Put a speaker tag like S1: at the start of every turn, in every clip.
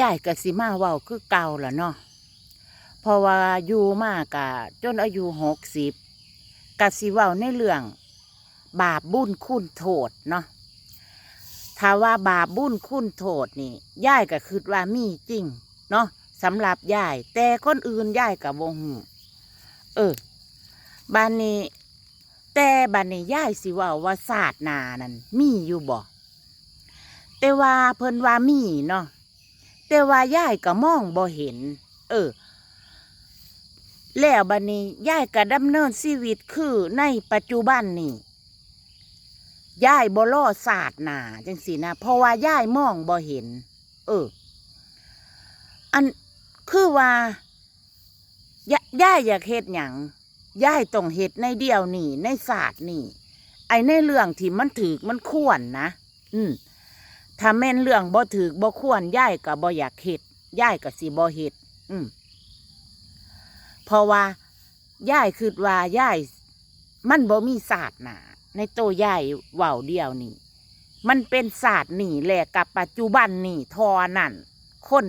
S1: ยายก็สิมาเว้าคือเก่าล่ะเนาะเพราะว่าอยู่มากะจนอายุหกสิบกะสิเว้าในเรื่อง บาปบุญคุณโทษเนาะถ้าว่าบาปบุญคุณโทษนี่ยายก็คิดว่ามีจริง เนาะสำหรับยาย แต่คนอื่นยายกับวงหูเออบานนี้ แต่บานนี้ยายสิว่าว่าศาสตร์นานั่นมีอยู่บ่แต่ว่าเพิ่นว่ามีเนาะ แต่ว่ายายก็มองบ่เห็น เออ แล้วบัดนี้ยายก็ดำเนินชีวิตคือในปัจจุบันนี่ยายบ่ล่อศาสตร์นาจังสินะเพราะว่ายายมองบ่เห็น เออ อันคือว่าย่าย่ายอยากเฮ็ดหยังย่ายต้องเฮ็ดในเดียวนี่ในศาสตร์นี่ ไอในเรื่องที่มันถือมันควรนะ อืม ถ้าแม่นเรื่องบ่ถือบ่ควรย่ายก็บ่อยากเฮ็ดย่ายก็สิบ่เฮ็ดอืมเพราะว่าย่ายคิดว่าย่าย มันบ่มีศาสตร์หนะในโตย่ายเว้าเดียวนี่ มันเป็นศาสตร์นี่แหละกับปัจจุบันนี่ทอนั่นคน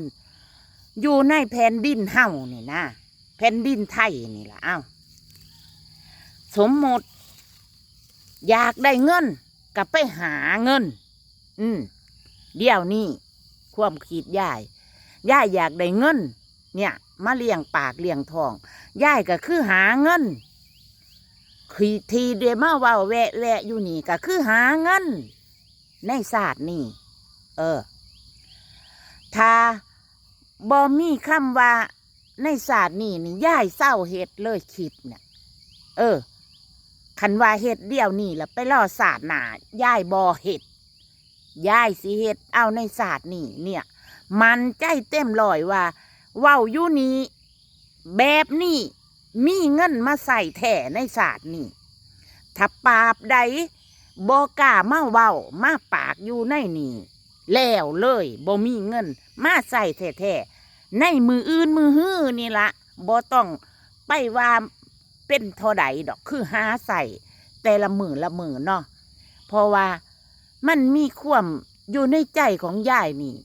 S1: อยู่ในแผ่นดินเฮานี่นะแผ่นดินไทยนี่ล่ะอ้าสมมติ อยากได้เงินก็ไปหาเงิน อืม เดี๋ยวนี้ความคิดยายยายอยากได้เงิน เนี่ยมาเลี้ยงปากเลี้ยงทองยายก็คือหาเงินคือทีเดียวมาว่าแวะแวะอยู่นี่ก็คือหาเงิน ในศาสตร์นี่ เออ ถ้าบอมีคำว่าในศาสตร์นี่นี่ย่ายเศร้าเฮ็ดเลยคลิปเนี่ยเออ คันว่าเฮ็ดเดียวนี่แหละไปล่อศาสตร์หนาย่ายบอเฮ็ด ยายสิเฮ็ดเอาในศาสตร์นี่เนี่ย มันใจเต็มลอยว่า เว้าอยู่นี้แบบนี้มีเงินมาใส่แท่ในศาสตร์นี่ถ้าปาบใดบอกล้ามาเว้ามาปากอยู่ในนี่แล้วเลยบ่มีเงิน มาใส่แท้ๆในมืออื่นมือฮื้อนี่ละบ่ต้องไปว่าเป็นเท่าใดดอกคือหาใส่แต่ละมือละมือเนาะเพราะว่า มันมีความอยู่ในใจของยายนี่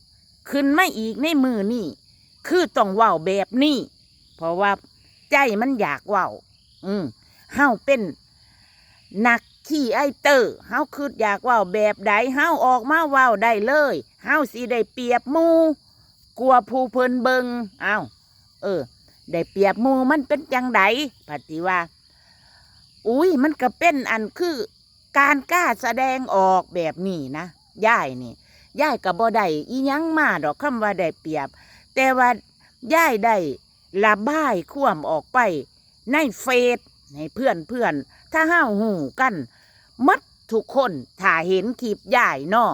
S1: ขึ้นไม่อีกในมือนี่คือต้องเว้าแบบนี้เพราะว่าใจมันอยากเว้าอืมเฮาเป็นนักขี่ไอเตอร์เฮาคืออยากเว่าแบบใดเฮาออกมาเว้าได้เลยเฮาสิได้เปรียบมูกลัวผู้เพิ่นเบิงเอ้าเออ ได้เปรียบมูมันเป็นจังไดปฏิว่า อุ้ยมันก็เป็นอันคือ การกล้าแสดงออกแบบนี้นะย่ายนี่ย่ายกับ่ได้อียังมาดอกคำว่าได้เปรียบ แต่ว่าย่ายได้ระบายข่วมออกไป ในเฟซให้เพื่อนเพื่อนถ้าห้าหูกันมัดทุกคนถ้าเห็นคลิปย่ายเนอ